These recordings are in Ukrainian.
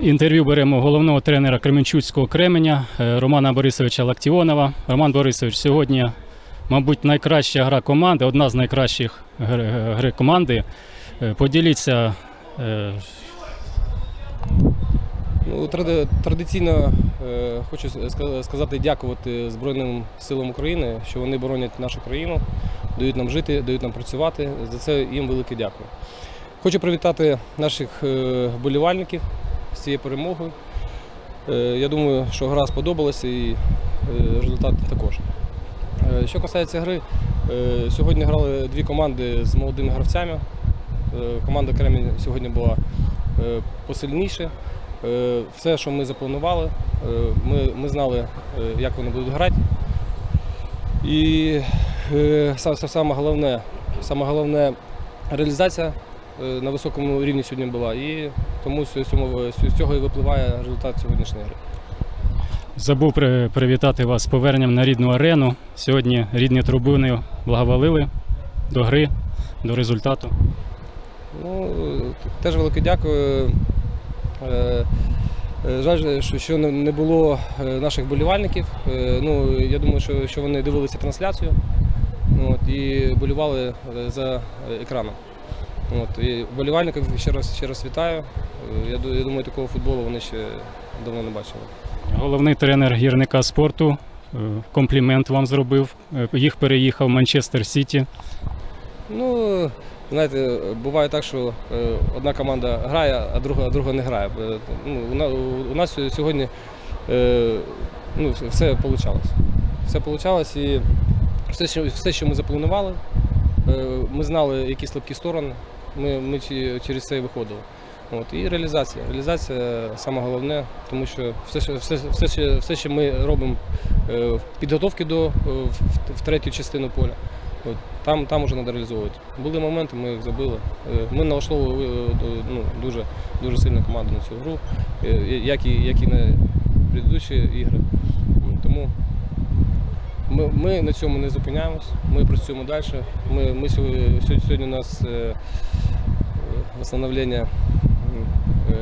Інтерв'ю беремо головного тренера Кременчуцького Кременя е, Романа Борисовича Лактіонова. Роман Борисович, сьогодні, мабуть, найкраща гра команди, одна з найкращих гри, гри команди. Е, Поділіться, е, Ну, традиційно е, хочу сказати дякувати Збройним силам України, що вони боронять нашу країну, дають нам жити, дають нам працювати. За це їм велике дякую. Хочу привітати наших е, вболівальників з цією перемогою. Е, Я думаю, що гра сподобалася і е, результат також. Е, Що касається гри, сьогодні грали дві команди з молодими гравцями. Команда Кремінь сьогодні була посильніше. Все, що ми запланували, ми, ми знали, як вони будуть грати. І са- са- саме головне, саме головне реалізація на високому рівні сьогодні була. І тому з цього і випливає результат сьогоднішньої гри. забув привітати вас з поверненням на рідну арену. Сьогодні рідні трибуни благоволили до гри, до результату. Ну, теж велике дякую. Е, е, Жаль, що, не було е, наших болівальників. Ну, я думаю, що, вони дивилися трансляцію от, і болівали е, за екраном. От, і болівальників ще раз, ще раз вітаю. Е, Я, я думаю, такого футболу вони ще давно не бачили. Головний тренер гірника спорту е, комплімент вам зробив. Е, Їх переїхав в Манчестер Сіті. Ну, знаєте, буває так, що одна команда грає, а друга, а друга не грає. Ну, у, нас сьогодні ну, все вийшло. Все вийшло і все, що, ми запланували, ми знали, які слабкі сторони, ми, ми через це і виходили. От, і реалізація. Реалізація саме головне, тому що все, що, все, все, що, все, що ми робимо е, в підготовці до е, в, в третю частину поля. От, там, там вже треба реалізовувати. Були моменти, ми їх забили. Е, Ми налаштовували ну, дуже, дуже сильну команду на цю гру, як і, як і на предыдущі ігри. Тому ми, ми на цьому не зупиняємось, ми працюємо далі. Ми, ми сьогодні, сьогодні, у нас е, е, встановлення. е,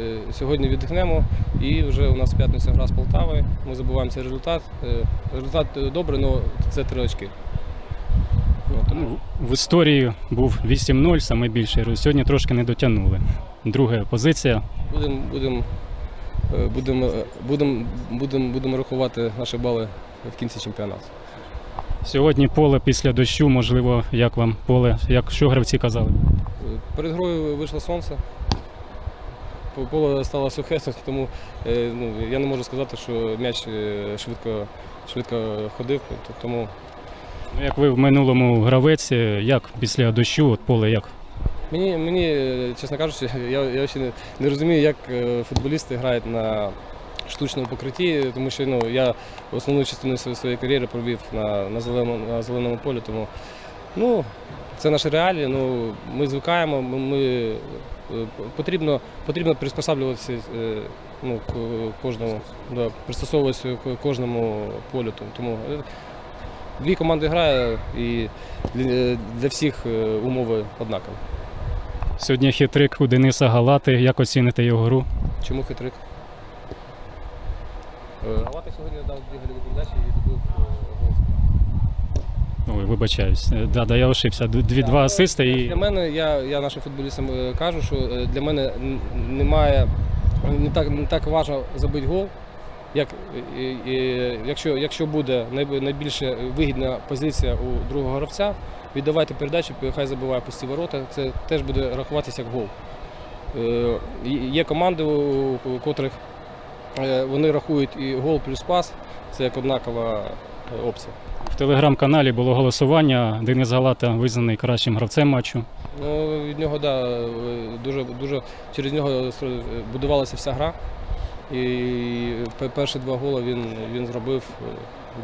е, Сьогодні віддихнемо і вже у нас в п'ятницю гра з Полтавою. Ми забуваємо цей результат. Результат добрий, але це три очки. Ну, Ну, В історії був 8-0, саме більше. Сьогодні трошки не дотягнули. Друга позиція. Будемо будем, будем, будем, будем, будем рахувати наші бали в кінці чемпіонату. Сьогодні поле після дощу, можливо, як вам поле, як що гравці казали. Перед грою вийшло сонце. Поле стало сухе, тому е, ну, я не можу сказати, що м'яч е, швидко, швидко ходив. Тому Ну, як ви в минулому гравець, е, як після дощу, от поле як? мені, мені чесно кажучи, я, я ще не, не розумію, як футболісти грають на штучному покритті, тому що ну, я основну частину своєї кар'єри провів на, на, зеленому, на зеленому полі. Тому ну, це наші реалії. Ну, ми звикаємо, ми, ми, е, потрібно, потрібно приспосаблюватися е, ну, к кожному, да, пристосовуватися к кожному полю. Тому- е, дві команди грає і для, всіх умови однакові. Сьогодні хитрик у Дениса Галати. Як оціните його гру? Чому хитрик? Галата сьогодні дав дві гольові передачі і забив е, гол. Ой, вибачаюсь. Е, Да, да, я ошибся. Д- Дві два асисти Для мене, я, я нашим футболістам е, кажу, що е, для мене н- немає не так, не так важливо забити гол, як е, е, якщо, якщо буде найб- найбільше вигідна позиція у другого гравця, віддавайте передачу, хай забиває пусті ворота, це теж буде рахуватися як гол. Е, і- Є команди, у у котрих вони рахують і гол плюс пас, це як однакова е, опція. в телеграм-каналі було голосування. Денис Галата визнаний кращим гравцем матчу. Ну, від нього, да, е, дуже, дуже через нього будувалася вся гра. І перші два голи він, він зробив е,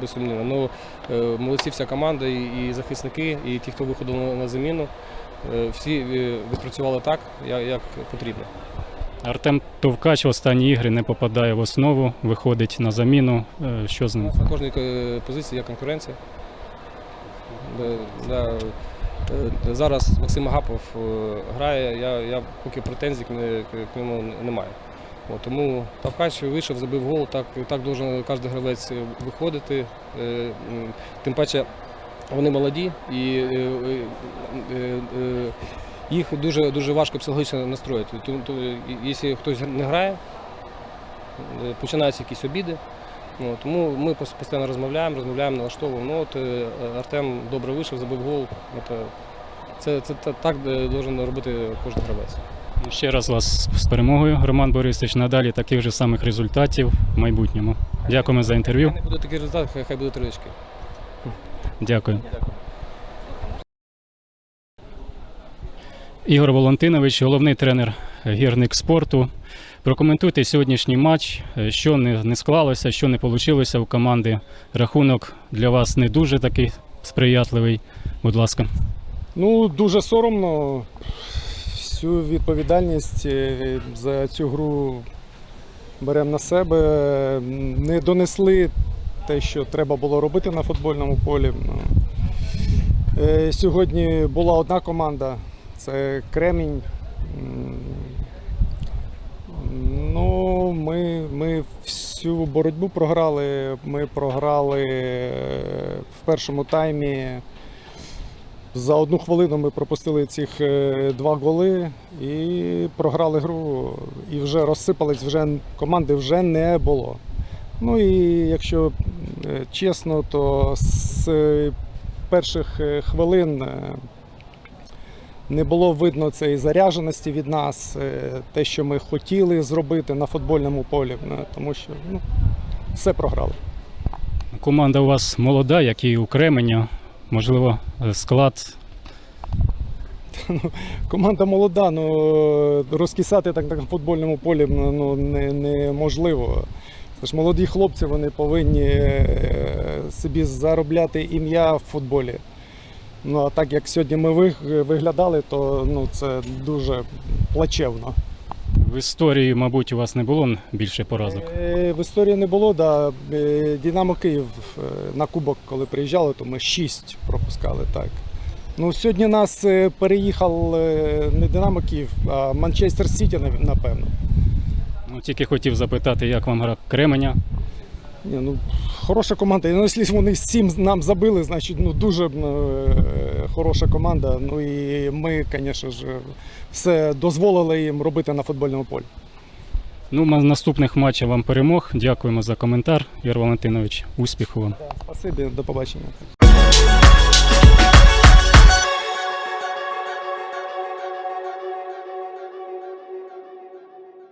безсумнівно. Ну, е, молодці вся команда, і, захисники, і ті, хто виходив на, заміну. Е, Всі е, відпрацювали так, як потрібно. Артем Товкач в останні ігри не попадає в основу, виходить на заміну. Е, Що з ним? на кожній е, позиції є конкуренція. Е, Зараз Максим Агапов грає, я, я поки претензій к ньому не маю. Тому Тавкач вийшов, забив гол, так, так должен кожен гравець виходити. Тим паче вони молоді і їх дуже, дуже важко психологічно настроїти. Тому, то, якщо хтось не грає, е, починаються якісь обіди. Ну, тому ми постійно розмовляємо, розмовляємо, налаштовуємо. Ну, от, е, Артем добре вийшов, забив гол. Це, це, це, так е, должен робити кожен гравець. Ще раз вас з перемогою, Роман Борисович. Надалі таких же самих результатів в майбутньому. Дякуємо за інтерв'ю. Хай не буде такий результат, хай, буде три очки. Дякую. Ігор Валентинович, головний тренер гірник спорту. Прокоментуйте сьогоднішній матч, е, що не, не склалося, що не вийшло у команди. Рахунок для вас не дуже такий сприятливий. Будь ласка. Ну, дуже соромно. Всю відповідальність е, за цю гру беремо на себе. Не донесли те, що треба було робити на футбольному полі. Е, Сьогодні була одна команда це Кремінь. Ну, ми, ми всю боротьбу програли. Ми програли е, в першому таймі. За одну хвилину ми пропустили цих е, два голи і програли гру. І вже розсипались, вже команди вже не було. Ну і якщо е, чесно, то з перших хвилин не було видно цієї зарядженості від нас, е, те, що ми хотіли зробити на футбольному полі, е, тому що ну, все програли. Команда у вас молода, як і у Кременя. Можливо, е, склад Команда молода, ну розкисати так на футбольному полі ну, неможливо. Це ж молоді хлопці, вони повинні собі заробляти ім'я в футболі. Ну а так як сьогодні ми виглядали, то ну, це дуже плачевно. в історії, мабуть, у вас не було більше поразок. Е, В історії не було, да. Е, Динамо Київ е, на кубок, коли приїжджали, то ми 6 пропускали так. Ну, сьогодні нас переїхав не Динамо Київ, а Манчестер Сіті, напевно. Ну, тільки хотів запитати, як вам гра Кременя. Ні, ну, хороша команда. Ну, якщо вони сім нам забили, значить ну, дуже е, хороша команда. Ну і ми, звісно ж, все дозволили їм робити на футбольному полі. Ну, наступних матчів вам перемог. Дякуємо за коментар, Ігор Валентинович. Успіху вам. Спасибі, до побачення.